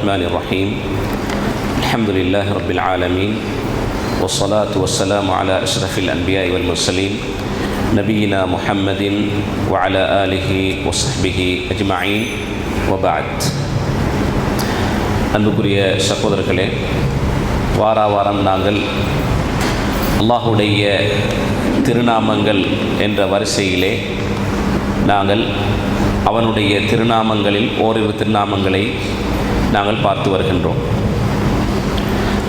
الرحمن الرحيم الحمد لله رب العالمين والصلاة والسلام على أشرف الأنبياء والمرسلين نبينا محمد وعلى آله وصحبه أجمعين وبعد அன்புக்குரிய சகோதரர்களே வாரா வாரம் நாங்கள் அல்லாஹுடைய திருநாமங்கள் என்ற வரிசையிலே நாங்கள் அவனுடைய திருநாமங்களில் ஓரிரு திருநாமங்களை நாங்கள் பார்த்து வருகின்றோம்.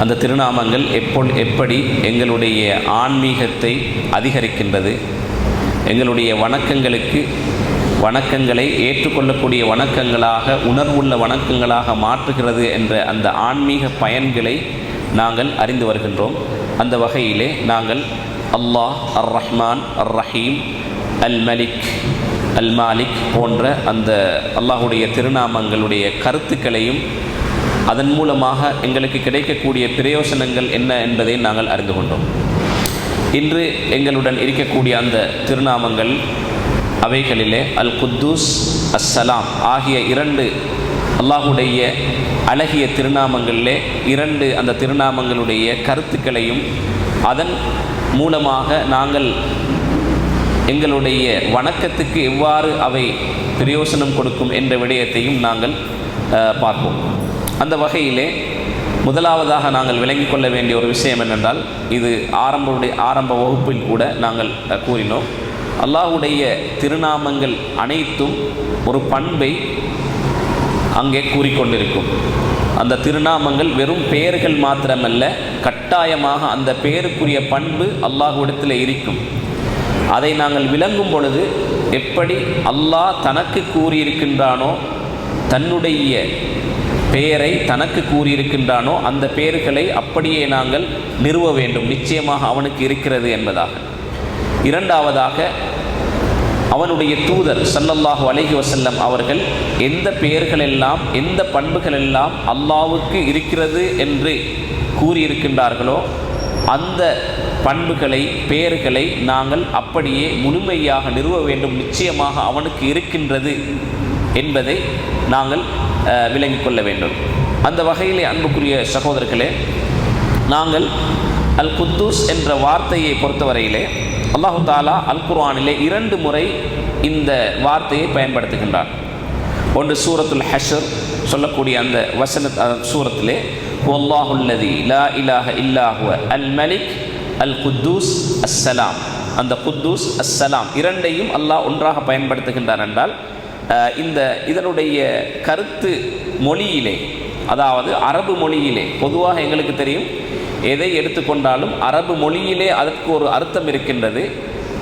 அந்த திருநாமங்கள் எப்போ எப்படி எங்களுடைய ஆன்மீகத்தை அதிகரிக்கின்றது எங்களுடைய வணக்கங்களுக்கு வணக்கங்களை ஏற்றுக்கொள்ளக்கூடிய வணக்கங்களாக உணர்வுள்ள வணக்கங்களாக மாற்றுகிறது என்ற அந்த ஆன்மீக பயன்களை நாங்கள் அறிந்து வருகின்றோம். அந்த வகையிலே நாங்கள் அல்லாஹ் அர் ரஹ்மான் அர் ரஹீம் அல் மலிக் அல் மாலிக் போன்ற அந்த அல்லாஹுடைய திருநாமங்களுடைய கருத்துக்களையும் அதன் மூலமாக எங்களுக்கு கிடைக்கக்கூடிய பிரயோசனங்கள் என்ன என்பதை நாங்கள் அறிந்து கொண்டோம். இன்று எங்களுடன் இருக்கக்கூடிய அந்த திருநாமங்கள் அவைகளிலே அல் குத்தூஸ் அஸ்ஸலாம் ஆகிய இரண்டு அல்லாஹுடைய அழகிய திருநாமங்களிலே இரண்டு அந்த திருநாமங்களுடைய கருத்துக்களையும் அதன் மூலமாக நாங்கள் எங்களுடைய வணக்கத்துக்கு எவ்வாறு அவை பிரயோசனம் கொடுக்கும் என்ற விடயத்தையும் நாங்கள் பார்ப்போம். அந்த வகையிலே முதலாவதாக நாங்கள் விளங்கி கொள்ள வேண்டிய ஒரு விஷயம் என்னென்றால் இது ஆரம்புடைய ஆரம்ப வகுப்பில் கூட நாங்கள் கூறினோம். அல்லாஹுடைய திருநாமங்கள் அனைத்தும் ஒரு பண்பை அங்கே கூறிக்கொண்டிருக்கும். அந்த திருநாமங்கள் வெறும் பெயர்கள் மாத்திரமல்ல கட்டாயமாக அந்த பெயருக்குரிய பண்பு அல்லாஹுவிடத்தில் இருக்கும். அதை நாங்கள் விளங்கும் பொழுது எப்படி அல்லாஹ் தனக்கு கூறியிருக்கின்றானோ தன்னுடைய பெயரை தனக்கு கூறியிருக்கின்றானோ அந்த பெயர்களை அப்படியே நாங்கள் நிறுவ வேண்டும். நிச்சயமாக அவனுக்கு இருக்கிறது என்பதாக. இரண்டாவதாக அவனுடைய தூதர் சல்லல்லாஹு அலஹி வசல்லம் அவர்கள் எந்த பெயர்கள் எல்லாம் எந்த பண்புகள் எல்லாம் அல்லாவுக்கு இருக்கிறது என்று கூறியிருக்கின்றார்களோ அந்த பண்புகளை பெயர்களை நாங்கள் அப்படியே முழுமையாக நிறுவ வேண்டும் நிச்சயமாக அவனுக்கு இருக்கின்றது என்பதை நாங்கள் விளங்கிக் கொள்ள வேண்டும். அந்த வகையிலே அன்புக்குரிய சகோதரர்களே நாங்கள் அல் குத்தூஸ் என்ற வார்த்தையை பொறுத்தவரையிலே அல்லாஹு தாலா அல் குர்ஆனிலே இரண்டு முறை இந்த வார்த்தையை பயன்படுத்துகின்றார் ஒன்று சூரத்துல் ஹஷர் சொல்லக்கூடிய அந்த வசன சூரத்திலே ஒல்லாஹுல்லதி லா இலாஹ இல்லாஹுவ அல் மலிக் அல் குத்தூஸ் அஸ்ஸலாம் அந்த குத்தூஸ் அஸ்ஸலாம் இரண்டையும் அல்லாஹ் ஒன்றாக பயன்படுத்துகின்றார் என்றால் இந்த இதனுடைய கருத்து மொழியிலே அதாவது அரபு மொழியிலே பொதுவாக எங்களுக்கு தெரியும் எதை எடுத்துக்கொண்டாலும் அரபு மொழியிலே அதற்கு ஒரு அர்த்தம் இருக்கின்றது.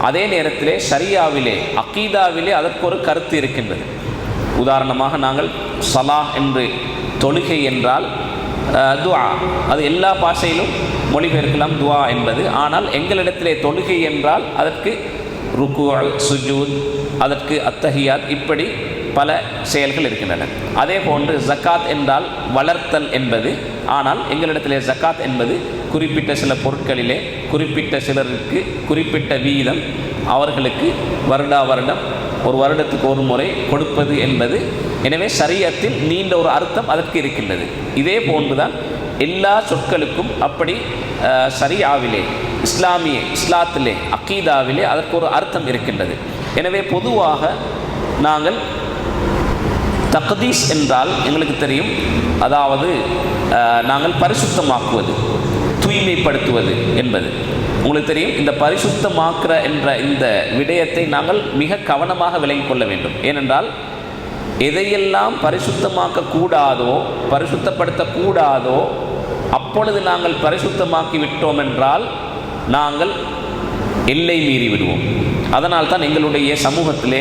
அதே நேரத்திலே ஷரியாவிலே அக்கீதாவிலே அதற்கு ஒரு கருத்து இருக்கின்றது. உதாரணமாக நாங்கள் சலாஹ் என்று தொழுகை என்றால் துஆ அது எல்லா பாஷையிலும் மொழிபெயர்க்கலாம் துவா என்பது. ஆனால் எங்களிடத்திலே தொழுகை என்றால் அதற்கு ருக்குவல் சுஜூத் அதற்கு அத்தஹியாத் இப்படி பல செயல்கள் இருக்கின்றன. அதே போன்று ஜக்காத் என்றால் வளர்த்தல் என்பது. ஆனால் எங்களிடத்திலே ஜக்காத் என்பது குறிப்பிட்ட சில பொருட்களிலே குறிப்பிட்ட சிலருக்கு குறிப்பிட்ட வீதம் அவர்களுக்கு வருடா வருடம் ஒரு வருடத்துக்கு ஒரு முறை கொடுப்பது என்பது. எனவே சரியத்தில் நீண்ட ஒரு அர்த்தம் அதற்கு இருக்கின்றது. இதே போன்றுதான் எல்லா சொற்களுக்கும் அப்படி சரியாவிலே இஸ்லாமிய இஸ்லாத்திலே அக்கீதாவிலே அதற்கு ஒரு அர்த்தம் இருக்கின்றது. எனவே பொதுவாக நாங்கள் தக்தீஸ் என்றால் எங்களுக்கு தெரியும். அதாவது நாங்கள் பரிசுத்தமாக்குவது தூய்மைப்படுத்துவது என்பது. உங்களுக்கு தெரியும் இந்த பரிசுத்தமாக்குற என்ற இந்த விடயத்தை நாங்கள் மிக கவனமாக விளங்கிக் கொள்ள வேண்டும். ஏனென்றால் எதையெல்லாம் பரிசுத்தமாக்க கூடாதோ பரிசுத்தப்படுத்தக்கூடாதோ அப்பொழுது நாங்கள் பரிசுத்தமாக்கி விட்டோம் என்றால் நாங்கள் எல்லை மீறி விடுவோம். அதனால் தான் எங்களுடைய சமூகத்திலே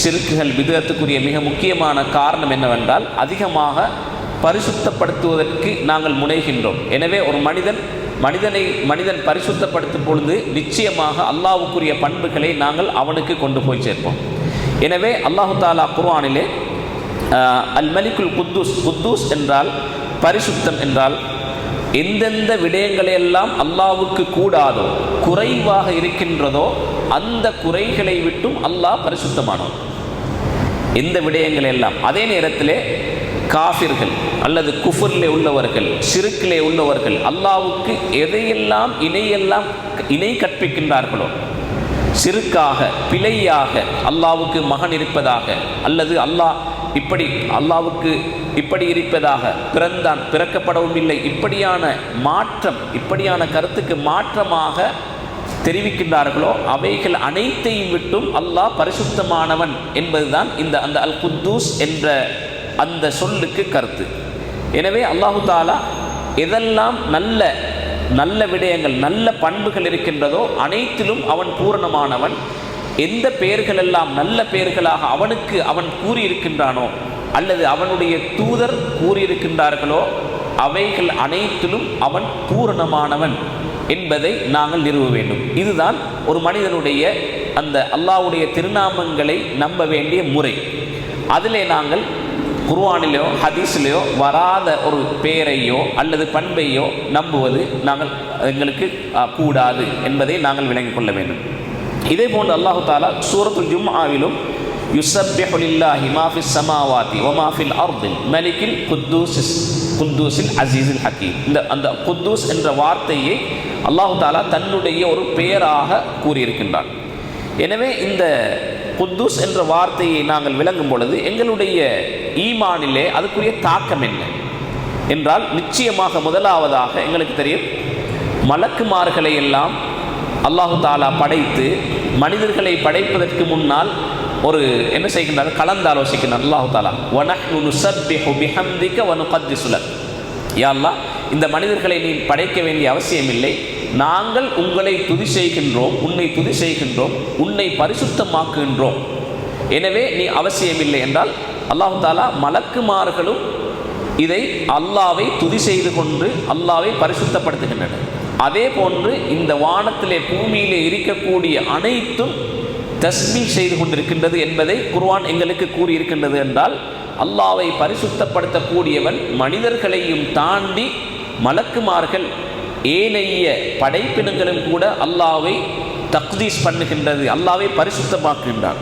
சிறுக்குகள் விதத்துக்குரிய மிக முக்கியமான காரணம் என்னவென்றால் அதிகமாக பரிசுத்தப்படுத்துவதற்கு நாங்கள் முனைகின்றோம். எனவே ஒரு மனிதன் மனிதனை மனிதன் பரிசுத்தப்படுத்தும் பொழுது நிச்சயமாக அல்லாவுக்குரிய பண்புகளை நாங்கள் அவனுக்கு கொண்டு போய் சேர்ப்போம். எனவே அல்லாஹு தாலா குர்ஆனிலே அல் மலிக்குல் குத்தூஸ் குத்தூஸ் என்றால் பரிசுத்தம் என்றால் எந்தெந்த விடயங்களையெல்லாம் அல்லாவுக்கு கூடாதோ குறைவாக இருக்கின்றதோ அந்த குறைகளை விட்டும் அல்லாஹ் பரிசுத்தமானோம் எந்த விடயங்கள் எல்லாம் அதே நேரத்திலே காஃபிர்கள் அல்லது குஃபரிலே உள்ளவர்கள் சிறுக்கிலே உள்ளவர்கள் அல்லாவுக்கு எதையெல்லாம் இணையெல்லாம் இணை கற்பிக்கின்றார்களோ சிறுக்காக பிழையாக அல்லாவுக்கு மகன் இருப்பதாக அல்லது அல்லாஹ் இப்படி அல்லாவுக்கு இப்படி இருப்பதாக பிறந்தான் பிறக்கப்படவும் இல்லை. இப்படியான மாற்றம் இப்படியான கருத்துக்கு மாற்றமாக தெரிவிக்கின்றார்களோ அவைகள் அனைத்தையும் விட்டும் அல்லாஹ் பரிசுத்தமானவன் என்பதுதான் இந்த அந்த அல் குத்தூஸ் என்ற அந்த சொல்லுக்கு கருத்து. எனவே அல்லாஹு தாலா எதெல்லாம் நல்ல நல்ல விடயங்கள் நல்ல பண்புகள் இருக்கின்றதோ அனைத்திலும் அவன் பூரணமானவன். எந்த பெயர்களெல்லாம் நல்ல பெயர்களாக அவனுக்கு அவன் கூறியிருக்கின்றானோ அல்லது அவனுடைய தூதர் கூறியிருக்கின்றார்களோ அவைகள் அனைத்திலும் அவன் பூரணமானவன் என்பதை நாங்கள் நிறுவ வேண்டும். இதுதான் ஒரு மனிதனுடைய அந்த அல்லாஹ்வுடைய திருநாமங்களை நம்ப வேண்டிய முறை. அதிலே நாங்கள் குர்ஆனிலோ ஹதீஸ்லேயோ வராத ஒரு பெயரையோ அல்லது பண்பையோ நம்புவது நாங்கள் எங்களுக்கு கூடாது என்பதை நாங்கள் விளங்கிக் கொள்ள வேண்டும். இதே போன்று அல்லாஹு தாலா சூரத்துல் ஜும்மாவிலும் ஆவிலும் லில்லாஹி மா ஃபிஸ் சமாவாதி வ மா ஃபில் அர்தில் மலிக்கில் குத்தூஸ் குத்தூஸில் அசீஸில் ஹக்கீம். இந்த அந்த குத்தூஸ் என்ற வார்த்தையை அல்லாஹு தாலா தன்னுடைய ஒரு பெயராக கூறியிருக்கின்றான். எனவே இந்த குத்தூஸ் என்ற வார்த்தையை நாங்கள் விளங்கும் பொழுது எங்களுடைய ஈமானிலே அதுக்குரிய தாக்கம் என்ன? என்றால் நிச்சயமாக முதலாவதாக எங்களுக்கு தெரியும் மலக்குமார்களை எல்லாம் அல்லாஹு தாலா படைத்து மனிதர்களை படைப்பதற்கு முன்னால் ஒரு என்ன செய்கின்றார் கலந்து ஆலோசிக்கின்றார் அல்லாஹு தாலா வனஹ்னு நுஸப்பிஹு பிஹம்திக வ நுகத்திஸு இந்த மனிதர்களை நீ படைக்க வேண்டிய அவசியமில்லை நாங்கள் உங்களை துதி செய்கின்றோம் உன்னை துதி செய்கின்றோம் உன்னை பரிசுத்தமாக்குகின்றோம். எனவே நீ அவசியமில்லை என்றால் அல்லாஹு தாலா மலக்குமார்களும் இதை அல்லாவை துதி செய்து கொண்டு அல்லாவை பரிசுத்தப்படுத்துகின்றனர். அதே போன்று இந்த வானத்திலே பூமியிலே இருக்கக்கூடிய அனைத்தும் தஸ்மி செய்து கொண்டிருக்கின்றது என்பதை குர்வான் எங்களுக்கு கூறியிருக்கின்றது என்றால் அல்லாவை பரிசுத்தப்படுத்தக்கூடியவன் மனிதர்களையும் தாண்டி மலக்குமார்கள் ஏனைய படைப்பினங்களும் கூட அல்லாவை தக்தீஸ் பண்ணுகின்றது அல்லாவை பரிசுத்தமாக்குகின்றான்.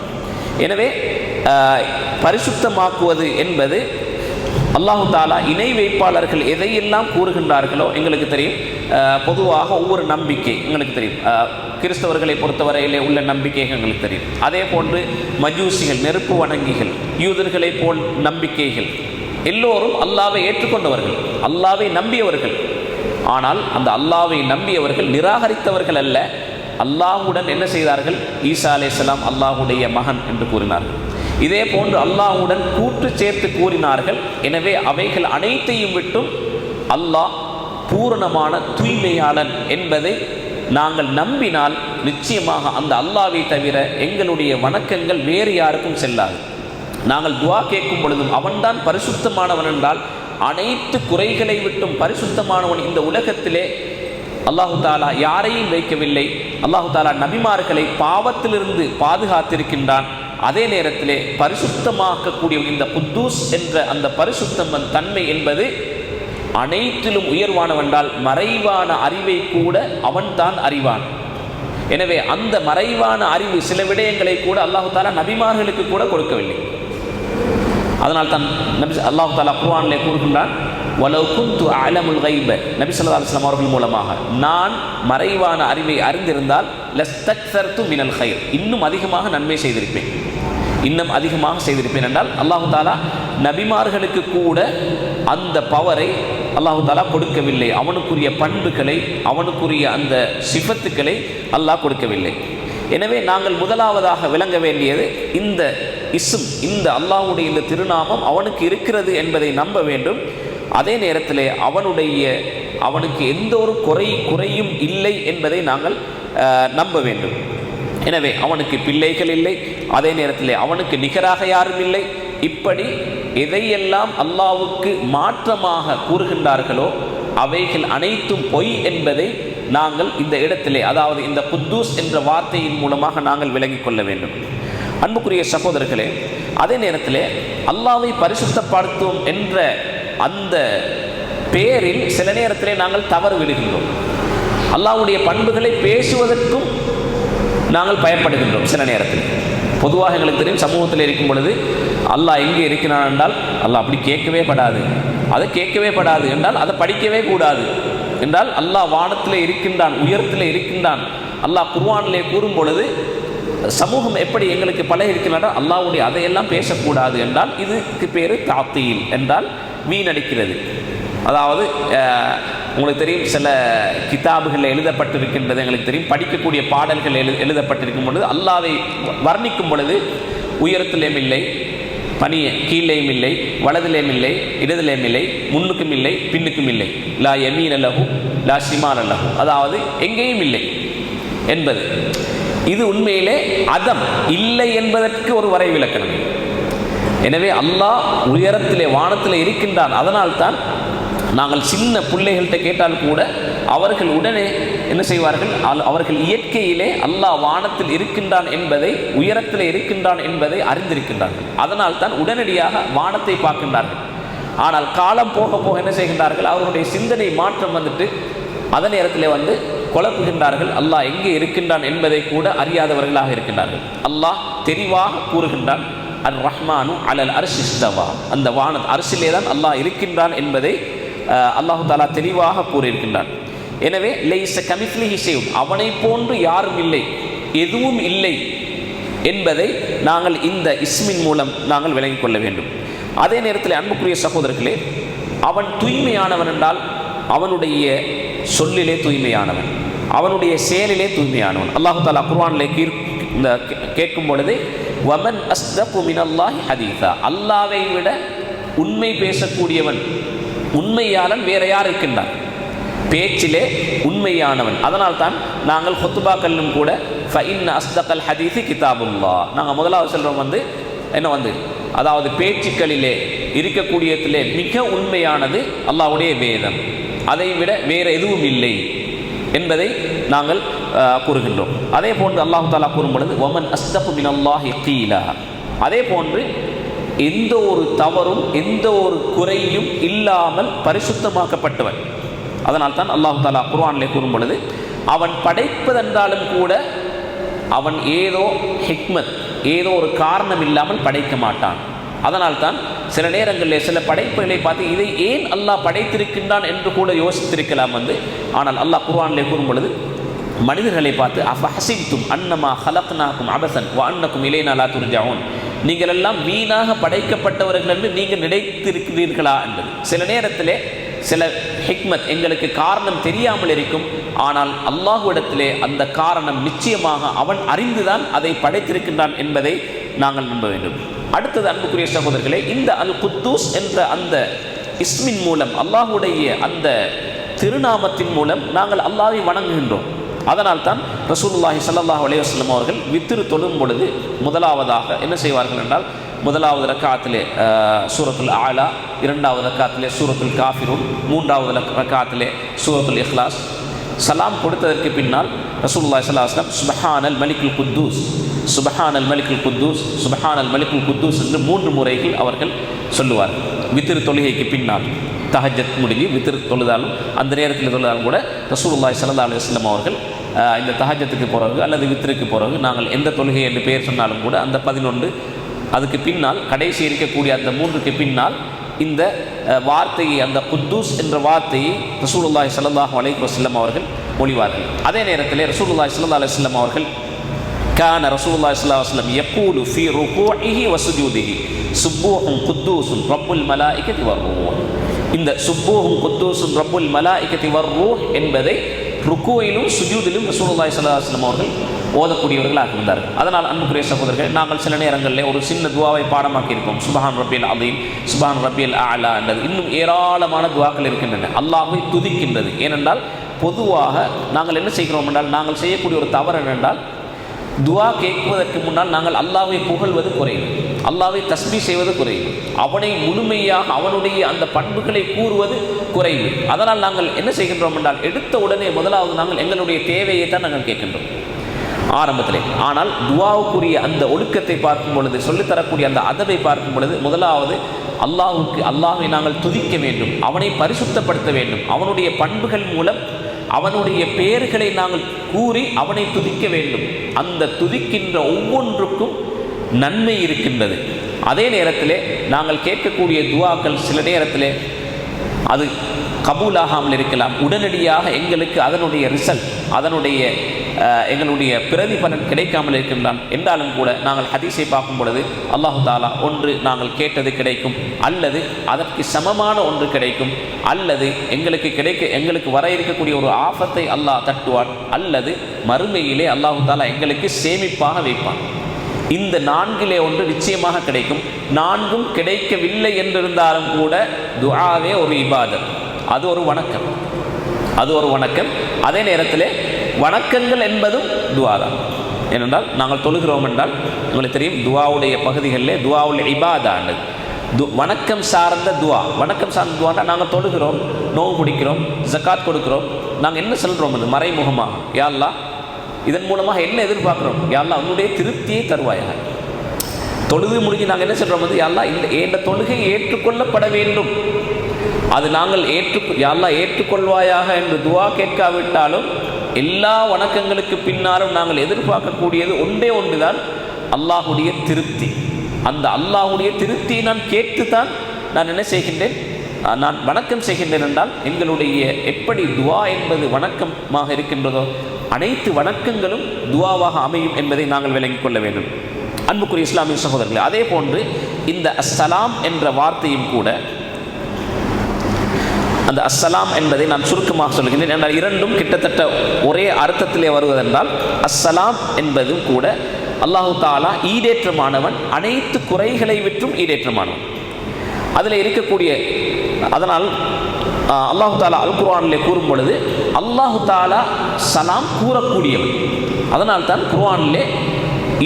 எனவே பரிசுத்தமாக்குவது என்பது அல்லாஹு தாலா இணை வைப்பாளர்கள் எதையெல்லாம் கூறுகின்றார்களோ எங்களுக்கு தெரியும். பொதுவாக ஒவ்வொரு நம்பிக்கை எங்களுக்கு தெரியும். கிறிஸ்தவர்களை பொறுத்தவரையிலே உள்ள நம்பிக்கைகள் எங்களுக்கு தெரியும். அதே போன்று மஜூசிகள் நெருப்பு வணங்கிகள் யூதர்களை போல் நம்பிக்கைகள். எல்லோரும் அல்லாவை ஏற்றுக்கொண்டவர்கள் அல்லாவை நம்பியவர்கள். ஆனால் அந்த அல்லாவை நம்பியவர்கள் நிராகரித்தவர்கள் அல்ல. அல்லாஹ்வுடன் என்ன செய்தார்கள்? ஈசா அலைஹிஸ்ஸலாம் அல்லாஹுடைய மகன் என்று கூறினார்கள். இதே போன்று அல்லாஹ்வுடன் கூட்டு சேர்த்து கூறினார்கள். எனவே அவைகள் அனைத்தையும் விட்டும் அல்லாஹ் பூரணமான தூய்மையாளன் என்பதை நாங்கள் நம்பினால் நிச்சயமாக அந்த அல்லாவை தவிர எங்களுடைய வணக்கங்கள் வேறு யாருக்கும் செல்லாது. நாங்கள் துவா கேட்கும் பொழுதும் அவன்தான் பரிசுத்தமானவன் என்றால் அனைத்து குறைகளை விட்டும் பரிசுத்தமானவன் இந்த உலகத்திலே அல்லாஹு தாலா யாரையும் வைக்கவில்லை. அல்லாஹு தாலா நபிமார்களை பாவத்திலிருந்து பாதுகாத்திருக்கின்றான். அதே நேரத்திலே பரிசுத்தமாக்கக்கூடிய இந்த குத்தூஸ் என்ற அந்த பரிசுத்தம் தன்மை என்பது அனைத்திலும் உயர்வானவென்றால் மறைவான அறிவை கூட அவன்தான் அறிவான். எனவே அந்த மறைவான அறிவு சில விடயங்களை கூட அல்லாஹு தாலா நபிமார்களுக்கு கூட கொடுக்கவில்லை. அதனால் தான் நபி அல்லாஹு தாலா குர்வானிலே கூறுகின்றான் அலமுல் கைப நபி சொல்லா அலுவலாம் அவர்கள் மூலமாக நான் மறைவான அறிவை அறிந்திருந்தால் லஸ்தக்சர்து மினல் ஹைர் இன்னும் அதிகமாக நன்மை செய்திருப்பேன். இன்னும் அதிகமாக செய்திருப்பேன் என்றால் அல்லாஹு தாலா நபிமார்களுக்கு கூட அந்த பவரை அல்லாஹு தாலா கொடுக்கவில்லை. அவனுக்குரிய பண்புகளை அவனுக்குரிய அந்த சிபத்துக்களை அல்லாஹ் கொடுக்கவில்லை. எனவே நாங்கள் முதலாவதாக விளங்க வேண்டியது இந்த இஸ்ம் இந்த அல்லாஹுடைய இந்த திருநாமம் அவனுக்கு இருக்கிறது என்பதை நம்ப வேண்டும். அதே நேரத்தில் அவனுடைய அவனுக்கு எந்த ஒரு குறை குறையும் இல்லை என்பதை நாங்கள் நம்ப வேண்டும். எனவே அவனுக்கு பிள்ளைகள் இல்லை. அதே நேரத்தில் அவனுக்கு நிகராக யாரும் இல்லை. இப்படி எதையெல்லாம் அல்லாவுக்கு மாற்றமாக கூறுகின்றார்களோ அவைகள் அனைத்தும் பொய் என்பதை நாங்கள் இந்த இடத்திலே அதாவது இந்த குத்தூஸ் என்ற வார்த்தையின் மூலமாக நாங்கள் விளங்கிக் கொள்ள வேண்டும். அன்புக்குரிய சகோதரர்களே அதே நேரத்திலே அல்லாவை பரிசுத்தப்படுத்தும் என்ற அந்த பேரில் சில நேரத்திலே நாங்கள் தவறு விடுகின்றோம். அல்லாவுடைய பண்புகளை பேசுவதற்கும் நாங்கள் பயப்படுகின்றோம் சில நேரத்தில். பொதுவாக எங்களுக்கு தெரியும் சமூகத்தில் இருக்கும் பொழுது அல்லாஹ் எங்கே இருக்கிறான் என்றால் அல்லாஹ் அப்படி கேட்கவே படாது. அதை கேட்கவே படாது என்றால் அதை படிக்கவே கூடாது. என்றால் அல்லாஹ் வானத்தில் இருக்கின்றான் உயரத்தில் இருக்கின்றான். அல்லாஹ் குர்வானிலே கூறும் பொழுது சமூகம் எப்படி எங்களுக்கு பல இருக்கின்றன அல்லாவுடைய அதையெல்லாம் பேசக்கூடாது என்றால் இதுக்கு பேர் தாத்தீல் என்றால் வீணடிக்கிறது. அதாவது உங்களுக்கு தெரியும் சில கிதாபுகளில் எழுதப்பட்டிருக்கின்றது எங்களுக்கு தெரியும். படிக்கக்கூடிய பாடல்கள் எழு எழுதப்பட்டிருக்கும் பொழுது அல்லாவை வர்ணிக்கும் பொழுது உயரத்திலேயும் இல்லை பனிய கீழேயும் இல்லை வலதிலேயும் இல்லை இடதிலேயும் இல்லை முன்னுக்கும் இல்லை பின்னுக்கும் இல்லை. லா எமீன் அல்லஹு லா ஷிமான் அல்லஹு அதாவது எங்கேயும் இல்லை என்பது. இது உண்மையிலே அதம் இல்லை என்பதற்கு ஒரு வரை விளக்கணம். எனவே அல்லாஹ் உயரத்திலே வானத்தில் இருக்கின்றான். அதனால்தான் நாங்கள் சின்ன பிள்ளைகள்கிட்ட கேட்டால் கூட அவர்கள் உடனே என்ன செய்வார்கள்? அல்- அவர்கள் இயற்கையிலே அல்லாஹ் வானத்தில் இருக்கின்றான் என்பதை உயரத்தில் இருக்கின்றான் என்பதை அறிந்திருக்கின்றார்கள். அதனால் தான் உடனடியாக வானத்தை பார்க்கின்றார்கள். ஆனால் காலம் போக போக என்ன செய்கின்றார்கள்? அவர்களுடைய சிந்தனை மாற்றம் வந்துட்டு அதே நேரத்தில் வந்து குழப்புகின்றார்கள். அல்லாஹ் எங்கே இருக்கின்றான் என்பதை கூட அறியாதவர்களாக இருக்கின்றார்கள். அல்லாஹ் தெளிவாக கூறுகின்றான் அல் ரஹ்மானு அலல் அரிசிஸ்தவா அந்த வான அரசிலே தான் அல்லாஹ் இருக்கின்றான் என்பதை அல்லாஹு தாலா தெளிவாக கூறியிருக்கின்றான். எனவே லைச கமித்லிஹி செய்யும் அவனை போன்று யாரும் இல்லை எதுவும் இல்லை என்பதை நாங்கள் இந்த இஸ்மின் மூலம் நாங்கள் விளங்கிக் கொள்ள வேண்டும். அதே நேரத்தில் அன்புக்குரிய சகோதரர்களே அவன் தூய்மையானவன் என்றால் அவனுடைய சொல்லிலே தூய்மையானவன் அவனுடைய செயலிலே தூய்மையானவன். அல்லாஹு தாலா குர்வானிலே கீர் இந்த கேட்கும் பொழுது வமன் அஸ்தபு மினல்லாஹி ஹதீதா அல்லாவை விட உண்மை பேசக்கூடியவன் உண்மையாளன் வேற யார் இருக்கின்றான்? பேச்சிலே உண்மையானவன். அதனால் தான் நாங்கள் ஹொத்துபாக்கல்லும் கூட ஃபைன் அஸ்தகல் ஹதீஸி கிதாபுல்லா. நாங்கள் முதலாவது செல்வம் வந்து என்ன வந்து? அதாவது பேச்சுக்களிலே இருக்கக்கூடியதிலே மிக உண்மையானது அல்லாஹ்வுடைய வேதம். அதை விட வேற எதுவும் இல்லை என்பதை நாங்கள் கூறுகின்றோம். அதே போன்று அல்லாஹு தாலா கூறும் பொழுது ஒமன் அஸ்தகு மினல்லாஹி கீலா. அதே போன்று எந்த ஒரு தவறும் எந்த ஒரு குறையும் இல்லாமல் பரிசுத்தமாக்கப்பட்டவன். அதனால் தான் அல்லாஹு தாலா குர்வானிலே கூறும் பொழுது அவன் படைப்பதென்றாலும் கூட அவன் ஏதோ ஹிக்மத் ஏதோ ஒரு காரணம் இல்லாமல் படைக்க மாட்டான். அதனால் தான் சில நேரங்களில் சில படைப்புகளை பார்த்து இதை ஏன் அல்லாஹ் படைத்திருக்கின்றான்? என்று கூட யோசித்திருக்கலாம் வந்து ஆனால் அல்லாஹ் குர்வானிலே கூறும் பொழுது மனிதர்களை பார்த்து அஃபஹசித்தும் அன்னமா ஹலக்னாக்கும் அபசன் வ அன்னக்கும் இலைனா துர்ஜாவும் நீங்கள் எல்லாம் வீணாக படைக்கப்பட்டவர்கள் என்று நீங்கள் நினைத்திருக்கிறீர்களா என்பது. சில நேரத்திலே சில ஹிக்மத் எங்களுக்கு காரணம் தெரியாமல் இருக்கும். ஆனால் அல்லாஹுவிடத்திலே அந்த காரணம் நிச்சயமாக அவன் அறிந்துதான் அதை படைத்திருக்கின்றான் என்பதை நாங்கள் நம்ப வேண்டும். அடுத்தது அன்புக்குரிய சகோதரர்களே இந்த அல் குத்தூஸ் என்ற அந்த இஸ்மின் மூலம் அல்லாஹுடைய அந்த திருநாமத்தின் மூலம் நாங்கள் அல்லாவை வணங்குகின்றோம். அதனால் தான் ரசூலுல்லாஹி சல்லாஹ் அலைஹி அவர்கள் வித்திரு தொழும் பொழுது முதலாவதாக என்ன செய்வார்கள் என்றால் முதலாவது ரக்காத்திலே சூரத்துல் ஆலா இரண்டாவது ரக்காத்திலே சூரத்துல் காஃபிரும் மூன்றாவது ரக்- ரக்காத்திலே சூரத்துல் இஹ்லாஸ். சலாம் கொடுத்ததற்கு பின்னால் ரசூலுல்லாஹி சல்லாஹ்லாம் அலைஹி வஸல்லம் மலிக்குல் குத்தூஸ் சுபஹானல் மலிக்குல் குத்தூஸ் சுபஹானல் மலிக்குல் குத்தூஸ் என்று மூன்று முறைகள் அவர்கள் சொல்லுவார்கள். வித்திரு தொழுகைக்கு பின்னால் தஹஜத் முடிஞ்சு வித்திரு தொழுதாலும் அந்த நேரத்தில் தொழுதாலும் கூட ரசூல்லாய் சல்லா அலுவலம் அவர்கள் இந்த தஹஜத்துக்கு பிறகு அல்லது வித்திற்கு பிறகு நாங்கள் எந்த தொழுகை என்று பெயர் சொன்னாலும் கூட அந்த பதினொன்று அதுக்கு பின்னால் கடைசி இருக்கக்கூடிய அந்த மூன்றுக்கு பின்னால் இந்த வார்த்தையை அந்த குத்தூஸ் என்ற வார்த்தையை ரசூலுல்லாஹி சல்லாஹ் அலைக் வசல்லம் அவர்கள் மொழிவார்கள். அதே நேரத்தில் ரசூலுல்லாஹி சல்லா அலுவலம் அவர்கள் கான ரசூலுல்லாஹி சல்லா வஸ்லம் யக்கூலு ஃபி ருகூஇஹி வசுஜூதிஹி சுப்பூஹும் குத்தூசும் ரப்புல் மலாஇகதி வர்ரூஹ் இந்த சுப்பூஹும் குத்தூசும் ரப்புல் மலா மலாஇகதி வர்ரூஹ் என்பதை ருக்குவையிலும் சுஜூதிலும் ரசூலுல்லாய் ஸல்லல்லாஹு அவர்கள் ஓதக்கூடியவர்களாக இருந்தார்கள். அதனால் அன்புக்குரிய சகோதரர்கள் நாங்கள் சில நேரங்களில் ஒரு சின்ன துவாவை பாடமாக்கி இருப்போம் சுபஹான் ரபியல் அதீம் சுபான் ரபியல் ஆலா என்றது இன்னும் ஏராளமான துவாக்கள் இருக்கின்றன. அல்லாஹை துதிக்கின்றது. ஏனென்றால் பொதுவாக நாங்கள் என்ன செய்கிறோம் என்றால் நாங்கள் செய்யக்கூடிய ஒரு தவறு என்னென்றால் துவா கேட்பதற்கு முன்னால் நாங்கள் அல்லாவை புகழ்வது குறைவு. அல்லாவை தஸ்மி செய்வது குறைவு. அவனை முழுமையாக அவனுடைய அந்த பண்புகளை கூறுவது குறைவு. அதனால் நாங்கள் என்ன செய்கின்றோம் என்றால் எடுத்த உடனே முதலாவது நாங்கள் எங்களுடைய தேவையை தான் நாங்கள் கேட்கின்றோம். ஆரம்பத்திலே. ஆனால் துவாவுக்குரிய அந்த ஒழுக்கத்தை பார்க்கும் பொழுது சொல்லித்தரக்கூடிய அந்த அதவை பார்க்கும் பொழுது முதலாவது அல்லாஹுக்கு அல்லாஹை நாங்கள் துதிக்க வேண்டும். அவனை பரிசுத்தப்படுத்த வேண்டும். அவனுடைய பண்புகள் மூலம் அவனுடைய பெயர்களை நாங்கள் கூறி அவனை துதிக்க வேண்டும். அந்த துதிக்கின்ற ஒவ்வொன்றுக்கும் நன்மை இருக்கின்றது. அதே நேரத்தில் நாங்கள் கேட்கக்கூடிய துவாக்கள் சில நேரத்தில் அது கபூலாகாமல் இருக்கலாம். உடனடியாக எங்களுக்கு அதனுடைய ரிசல்ட் அதனுடைய எங்களுடைய பிரதிபலன் கிடைக்காமல் இருக்கின்றான். என்றாலும் கூட நாங்கள் ஹதீஸை பார்க்கும் பொழுது அல்லாஹு தாலா ஒன்று நாங்கள் கேட்டது கிடைக்கும் அல்லது அதற்கு சமமான ஒன்று கிடைக்கும் அல்லது எங்களுக்கு கிடைக்க எங்களுக்கு வர இருக்கக்கூடிய ஒரு ஆபத்தை அல்லாஹ் தட்டுவான் அல்லது மறுமையிலே அல்லாஹு தாலா எங்களுக்கு சேமிப்பாக வைப்பான். இந்த நான்கிலே ஒன்று நிச்சயமாக கிடைக்கும். நான்கும் கிடைக்கவில்லை என்றிருந்தாலும் கூட துஆவே ஒரு இபாதம் அது ஒரு வணக்கம். அது ஒரு வணக்கம். அதே நேரத்தில் வணக்கங்கள் என்பதும் துவா தான் ஏனென்றால் நாங்கள் தொழுகிறோம் என்றால் உங்களுக்கு தெரியும் துவாவுடைய பகுதிகளிலே துவாவுடைய இபாதானது. து வணக்கம் சார்ந்த துவா. வணக்கம் சார்ந்த துவான்னா நாங்கள் தொழுகிறோம் நோவு பிடிக்கிறோம் ஜக்காத் கொடுக்கிறோம். நாங்கள் என்ன சொல்கிறோம் அது மறைமுகமாக? யா இதன் மூலமாக என்ன எதிர்பார்க்குறோம்? யாரெல்லாம் உன்னுடைய திருப்தியை தருவாயாக. தொழுது முடிஞ்சு நாங்கள் என்ன சொல்கிறோம் வந்து யாரெல்லாம் இந்த இந்த தொழுகை ஏற்றுக்கொள்ளப்பட வேண்டும். அது நாங்கள் ஏற்று யாரெல்லாம் ஏற்றுக்கொள்வாயாக என்று துவா கேட்காவிட்டாலும் எல்லா வணக்கங்களுக்கு பின்னாலும் நாங்கள் எதிர்பார்க்கக்கூடியது ஒன்றே ஒன்று தான் அல்லாஹுடைய திருப்தி. அந்த அல்லாஹுடைய திருப்தியை நான் கேட்டுத்தான் நான் என்ன செய்கின்றேன்? நான் வணக்கம் செய்கின்றேன் என்றால் எங்களுடைய எப்படி துவா என்பது வணக்கமாக இருக்கின்றதோ அனைத்து வணக்கங்களும் துவாவாக அமையும் என்பதை நாங்கள் விளங்கிக் கொள்ள வேண்டும். அன்புக்குரிய இஸ்லாமிய சகோதரர்களே அதே போன்று இந்த அஸ்ஸலாம் என்ற வார்த்தையும் கூட அந்த அஸ்ஸலாம் என்பதை நான் சுருக்கமாக சொல்கிறேன் என்றால் இரண்டும் கிட்டத்தட்ட ஒரே அர்த்தத்திலே வருவதென்றால் அஸ்ஸலாம் என்பதும் கூட அல்லாஹு தாலா ஈடேற்றமானவன் அனைத்து குறைகளை விற்றும் ஈடேற்றமானவன். அதில் இருக்கக்கூடிய அதனால் அல்லாஹு தாலா அல் குர்ஆனிலே கூறும் பொழுது அல்லாஹு தாலா சலாம் கூறக்கூடியவன். அதனால் தான் குர்ஆனிலே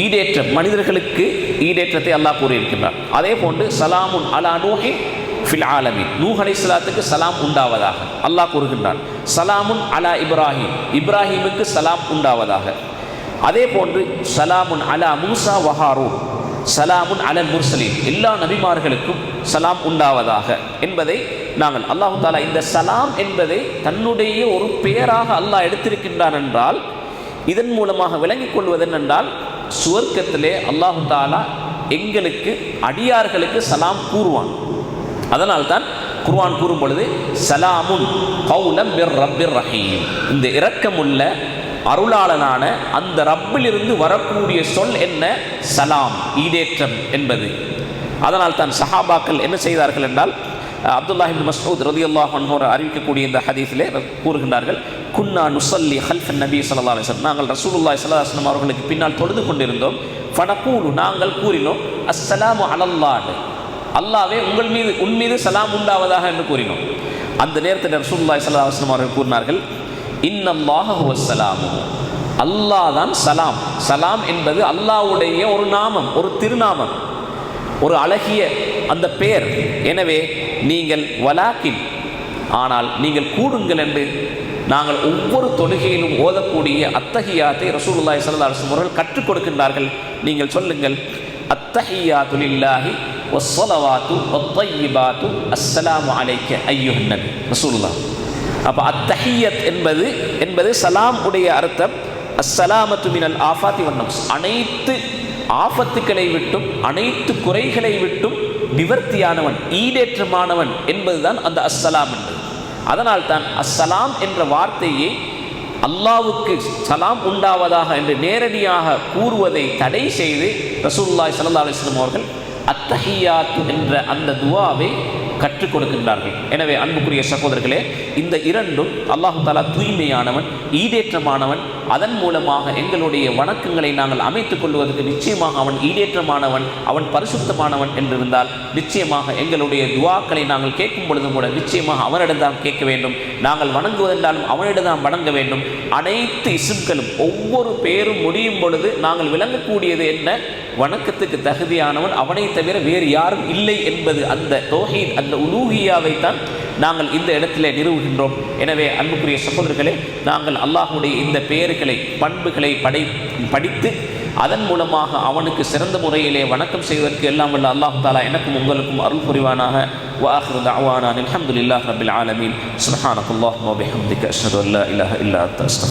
ஈடேற்றம் மனிதர்களுக்கு ஈடேற்றத்தை அல்லாஹ் கூறியிருக்கின்றார் அதே போன்று சலாமுன் அலா நூஹி ஃபில் ஆலமி நூஹ் சலாத்துக்கு சலாம் உண்டாவதாக. அல்லாஹ் கூறுகின்றான் சலாமுன் அலா இப்ராஹிம். இப்ராஹிமுக்கு சலாம் உண்டாவதாக. அதே போன்று சலாமுன் அலா மூசா வஹாரூன் சலாமுன் அலல் முர்சலீன். எல்லா நபிமார்களுக்கும் சலாம் உண்டாவதாக என்பதை நாங்கள் அல்லாஹு தாலா இந்த சலாம் என்பதை தன்னுடைய ஒரு பெயராக அல்லாஹ் எடுத்திருக்கின்றான் என்றால் இதன் மூலமாக விளங்கிக் கொள்வது என்னென்றால் சுவர்க்கத்திலே அல்லாஹு தாலா எங்களுக்கு அடியார்களுக்கு சலாம் கூறுவான். அதனால்தான் குர்வான் கூறும் பொழுது சலாமுன் கௌலம் பிர் ரப்பிர் ரஹீம். இந்த இரக்கமுள்ள அருளாளனான அந்த ரப்பிலிருந்து வரக்கூடிய சொல் என்ன? சலாம் ஈடேற்றம் என்பது. அதனால் தான் சஹாபாக்கள் என்ன செய்தார்கள் என்றால் அஹ், அப்துல்லாஹ் ரதி மஸ்ஊத் அறிவிக்கக்கூடிய இந்த ஹதீஸிலே கூறுகின்றார்கள் குன்னா நுசல்லி ஹல்ஃபன் நபி சல்லா அலைஹி நாங்கள் ரசூலுல்லாய் ஸல்லல்லாஹு அலைஹி அவர்களுக்கு பின்னால் தொழுது கொண்டிருந்தோம். ஃபனகூலு நாங்கள் கூறினோம் அஸ்ஸலாமு அலல்லாஹ். அல்லாவே உங்கள் மீது உன் மீது சலாம் உண்டாவதாக என்று கூறினோம். அந்த நேரத்தில் ரசூல்லாய் ஸல்லல்லாஹு அலைஹி அவர்கள் கூறினார்கள் இன்னல்லாஹ ஹுவஸ்ஸலாமு அல்லாஹ் தான் சலாம். சலாம் என்பது அல்லாஹ்வுடைய ஒரு நாமம் ஒரு திருநாமம் ஒரு அழகிய அந்த பெயர். எனவே நீங்கள் வலாக்கின் ஆனால் நீங்கள் கூடுங்கள் என்று நாங்கள் ஒவ்வொரு தொழுகையிலும் ஓதக்கூடிய அத்தகையாத்தை ரசூலுல்லாய் சல்லா அலைஹி அவர்கள் கற்றுக் கொடுக்கின்றார்கள். நீங்கள் சொல்லுங்கள் அத்தஹியாத்து லில்லாஹி வஸ்ஸலவாத்து வத்தய்யிபாத்து அஸ்ஸலாம் அலைக்க ஐயுஹன் நபி ரசூல்லா அப்போ அத்தஹியத் என்பது என்பது சலாம் உடைய அர்த்தம். அஸ்ஸலாமத்து மினல் ஆஃபாத்தி வண்ணம் அனைத்து ஆபத்துக்களை விட்டும் அனைத்து குறைகளை விட்டும் நிவர்த்தியானவன் ஈடேற்றமானவன் என்பதுதான் அந்த அஸ்ஸலாம் என்பது. அதனால் தான் அஸ்ஸலாம் என்ற வார்த்தையை அல்லாவுக்கு சலாம் உண்டாவதாக என்று நேரடியாக கூறுவதை தடை செய்து ரசூலுல்லாஹி ஸல்லல்லாஹு அலைஹி அவர்கள் அத்தஹியாத்து என்ற அந்த துவாவை கற்றுக் கொடுக்கின்றார்கள். எனவே அன்புக்குரிய சகோதரர்களே இந்த இரண்டும் அல்லாஹு தாலா தூய்மையானவன் ஈடேற்றமானவன் அதன் மூலமாக எங்களுடைய வணக்கங்களை நாங்கள் அமைத்துக் கொள்வதற்கு நிச்சயமாக அவன் ஈடேற்றமானவன் அவன் பரிசுத்தமானவன் என்றிருந்தால் நிச்சயமாக எங்களுடைய துவாக்களை நாங்கள் கேட்கும் பொழுதும் கூட நிச்சயமாக அவனிடம் கேட்க வேண்டும். நாங்கள் வணங்குவதென்றாலும் அவனிடம் வணங்க வேண்டும். அனைத்து இசும்களும் ஒவ்வொரு பேரும் முடியும் பொழுது நாங்கள் விளங்கக்கூடியது என்ன? வணக்கத்துக்கு தகுதியானவன் அவனை தவிர வேறு யாரும் இல்லை என்பது அந்த தோஹீத் அந்த உலூகியாவை தான் நாங்கள் இந்த இடத்திலே நிறுவுகின்றோம் எனவே அன்புக்குரிய சகோதரர்களே நாங்கள் அல்லாஹ்வுடைய இந்த பெயர்களை பண்புகளை படை படித்து அதன் மூலமாக அவனுக்கு சிறந்த முறையிலே வணக்கம் செய்வதற்கு எல்லாம் வல்ல அல்லாஹ் தாலா எனக்கும் உங்களுக்கும் அருள் புரிவானாக وآخر دعوانا الحمد لله رب العالمين سبحانك اللهم وبحمدك أشهد أن لا إله إلا أنت أستغفرك